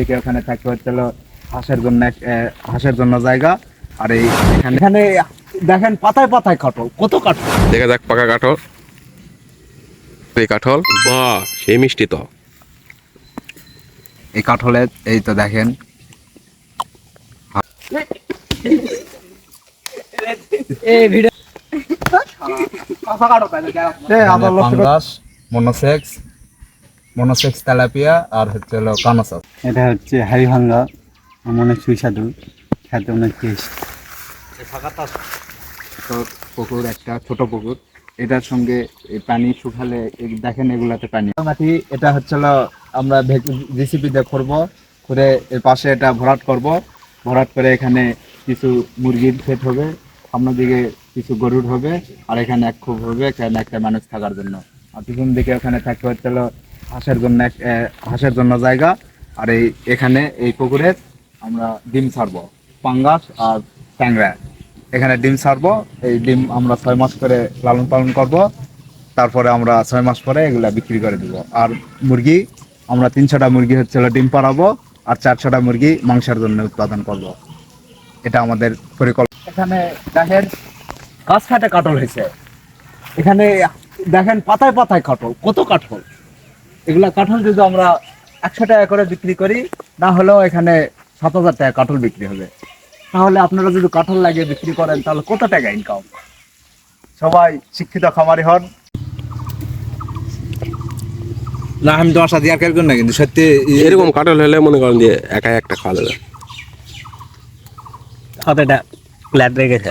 দিকে ওখানে থাকতে হচ্ছে হাঁসের জন্য হাঁসের জন্য জায়গা। আর এই এখানে দেখেন পাতায় পাতায় কাঠল কত কাঠল। দেখা যাক পাকা কাঠল। এই কাঠল বাহ সেই মিষ্টি তো। এই কাঠলে এই তো দেখেন। পাঙ্গাস মনোসেক্স মনোসেক্স তেলাপিয়া আর হচ্ছে হলো কানাসাস। এটা হচ্ছে হাড়িভাঙ্গা অনেক সুস্বাদু। খেতে অনেক টেস্ট। পুকুর, একটা ছোট পুকুর। এটার সঙ্গে পানি শুকালে দেখেন এগুলাতে পানি। মাটি, এটা হচ্ছে আমরা জিসিপি দিয়ে করব। করে এর পাশে এটা ভরাট করব। ভরাট করে এখানে কিছু মুরগির ক্ষেত হবে। সামনের দিকে কিছু গরুর হবে। আর এখানে এক খুব হবে, এখানে একটা মানুষ থাকার জন্য। আর পিছন দিকে ওখানে থাকতে হচ্ছে হাঁসের জন্য হাঁসের জন্য জায়গা। আর এই এখানে এই পুকুরে আমরা ডিম ছাড়বো, পাঙ্গাস আর ট্যাংরা। এখানে ডিম ছাড়বো, এই ডিম আমরা ছয় মাস করে লালন পালন করব, তারপরে আমরা ছয় মাস পরে এগুলা বিক্রি করে দিব। আর মুরগি, আমরা তিনশোটা মুরগি হচ্ছে ডিম পাড়াবো, আর চারশোটা মুরগি মাংসের জন্য উৎপাদন করব। এটা আমাদের পরিকল্পনা এখানে দেখেন গাছ কাটে কাটল হয়েছে। এখানে দেখেন পাতায় পাতায় কাটল, কত কাঠল এগুলা কাঠল যদি আমরা একশো টাকা করে বিক্রি করি না হলেও এখানে সাত হাজার টাকা কাঠল বিক্রি হবে। তাহলে আপনারা যদি কাঠল লাগিয়ে বিক্রি করেন তাহলে কত টাকা ইনকাম সবাই শিক্ষিত খামারি হন। না আমি তো আশা দিয়ে আর কেউ না কিন্তু সত্যি এরকম কাঠল হলে মনে করেন যে একাই একটা খাওয়া যাবে। হাতেটা প্ল্যাট রেখেছে।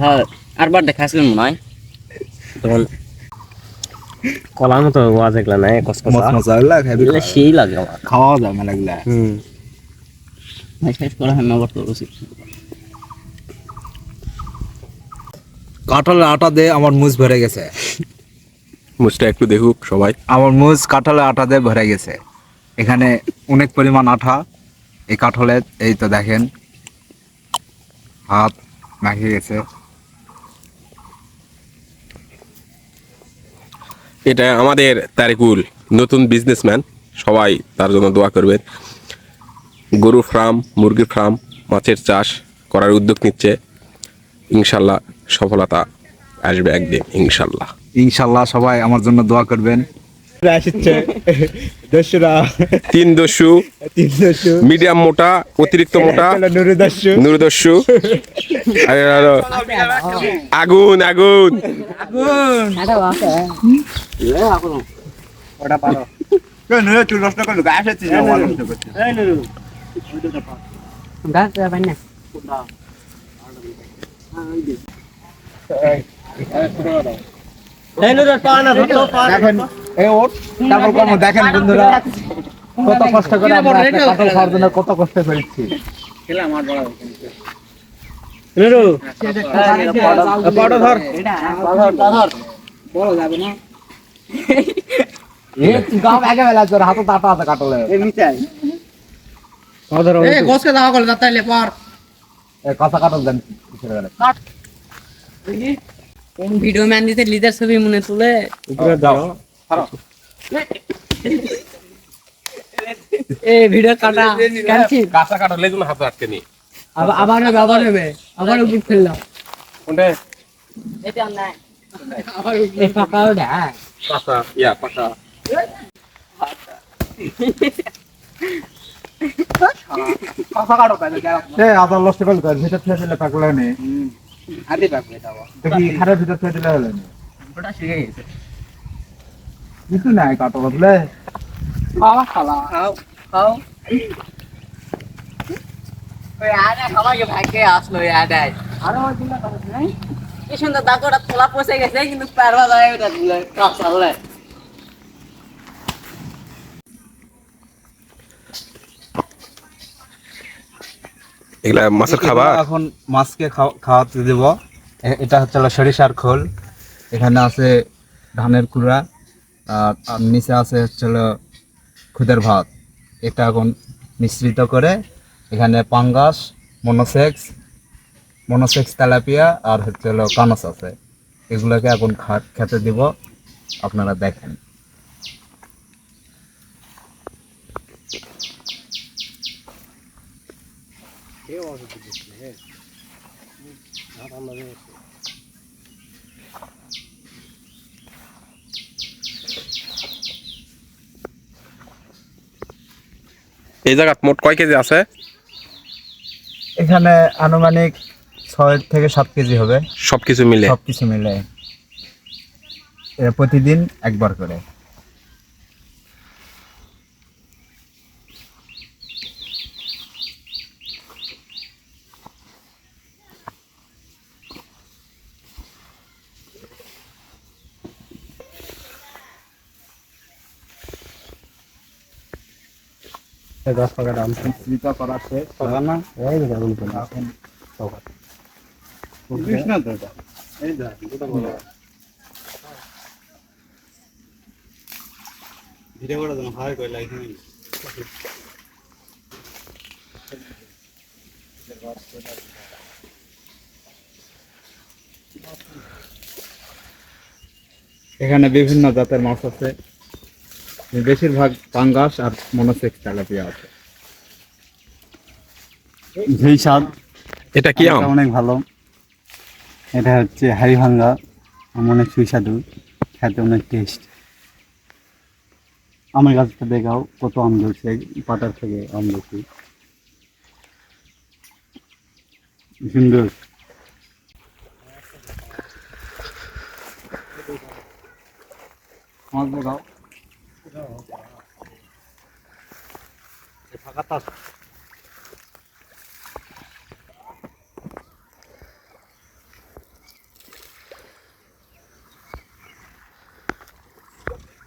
হ্যাঁ আরবার দেখাছিলেন মনে হয়? তখন কলার মতো ওয়াজ এগুলা নাই কসকসা মশা হইলা খাবি এগুলো সেই লাগে আমার। খাওয়া যায় মানে এগুলা। হুম। শেষ করা হয় আবার তো উচিত। কাঁঠালের আটা দিয়ে আমার মুজ ভরে গেছে। মুচটা একটু দেখুক সবাই। আমার মুজ কাঁঠালের আটা দিয়ে ভরে গেছে। এখানে অনেক পরিমাণ আঠা এই কাঁঠালের এই তো দেখেন। হাত মাখিয়ে গেছে। এটা আমাদের তারিকুল নতুন বিজনেসম্যান সবাই তার জন্য দোয়া করবেন। গরু ফার্ম মুরগির ফার্ম মাছের চাষ করার উদ্যোগ নিচ্ছে। ইনশাল্লাহ সফলতা আসবে একদিন ইনশাল্লাহ। ইনশাল্লাহ সবাই আমার জন্য দোয়া করবেন। তিন দস্যু। মিডিয়াম মোটা অতিরিক্ত মোটা। আগুন। আগুন। ওটা পারো। চুল নষ্ট করল দেখেন এই ওট তারপর কম দেখেন বন্ধুরা কত কষ্ট করে আমরা একটা কাঁঠাল খাওয়ার জন্য কত কষ্ট করেছি। পাউডার ধর। এ বেলা হাতে আছে কাটলে এ কথা কাটল দেন কিসের বেলা কোন ভিডিও ম্যান দিতে লিডার ছবি মনে তুলে উপরে যাও এই ভিডিও কাটা হাতে আটকে নি আবার আবার নেবে আবার আবার উপর ফেললাম কোনটা এটা নাই আবার লষ্ট করলে ভিতর থেকে দিলে নাই কাটল বলে খাওয়া খাওয়া খাও খাও ওই আরে সবাইকে ভাগ্যে আসলো নাই কি সুন্দর দাগটা তোলা পচে গেছে কিন্তু পারবা যায় ওটা দিলে। কাঁচা হলে এগুলা মাছের খাবার? এখন মাছকে খাও- খাওয়াতে দেব। এটা হচ্ছে সরিষার খোল। এখানে আছে ধানের কুড়া আর আর নিচে আছে হচ্ছে হলো খুদের ভাত। এটা এখন মিশ্রিত করে এখানে পাঙ্গাস মনোসেক্স মনোসেক্স তেলাপিয়া আর হচ্ছে হলো কানস আছে। এগুলোকে এখন খেতে দিব। আপনারা দেখেন। এই জায়গাত মোট কয় কেজি আছে? এখানে আনুমানিক ছয় থেকে সাত কেজি হবে। সবকিছু মিলে? সবকিছু মিলে। এরা প্রতিদিন একবার করে। দশ টাকা দাম। করা শেষ। না? এখন বুঝিস না এই যা ভিডিও করে দেন হাই কই লাইক নেই। এখানে বিভিন্ন জাতের মাছ আছে। বেশিরভাগ পাঙ্গাস আর মনোসেক্স তেলাপিয়া আছে। যেই স্বাদ এটা কি অনেক ভালো। এটা হচ্ছে হাড়িভাঙ্গা অনেক সুস্বাদু, খেতে অনেক টেস্ট আমার গাছটা দেখাও, কত আম ধরছে, পাতার থেকে আম ধরছি। সুন্দর। মাছ দেখাও।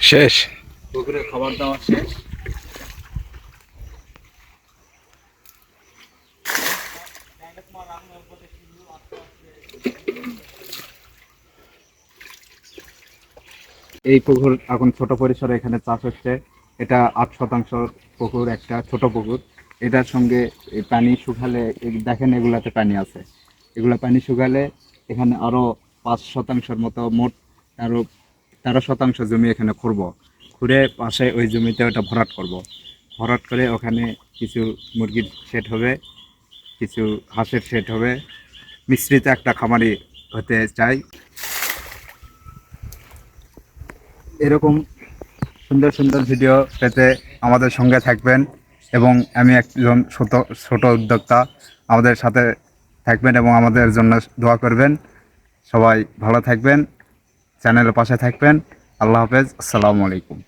শেষ। পুকুরে খাবার দাওয়া শেষ? এই পুকুর এখন ছোট পরিসরে এখানে চাষ হচ্ছে। এটা আট শতাংশ পুকুর একটা ছোট পুকুর। এটার সঙ্গে পানি শুকালে দেখেন এগুলাতে পানি আছে। এগুলা পানি শুকালে এখানে আরও পাঁচ শতাংশের মতো মোট আরও তেরো শতাংশ জমি এখানে খুঁড়বো। খুঁড়ে পাশে ওই জমিতে ওটা ভরাট করব। ভরাট করে ওখানে কিছু মুরগির সেট হবে, কিছু হাঁসের সেট হবে। মিশ্রিত একটা খামারি হতে চাই। এরকম সুন্দর সুন্দর ভিডিও পেতে আমাদের সঙ্গে থাকবেন এবং আমি একজন ছোট ছোট উদ্যোক্তা। আমাদের সাথে থাকবেন এবং আমাদের জন্য দোয়া করবেন। সবাই ভালো থাকবেন। চ্যানেলের পাশে থাকবেন। আল্লাহ হাফেজ। আসসালামু আলাইকুম।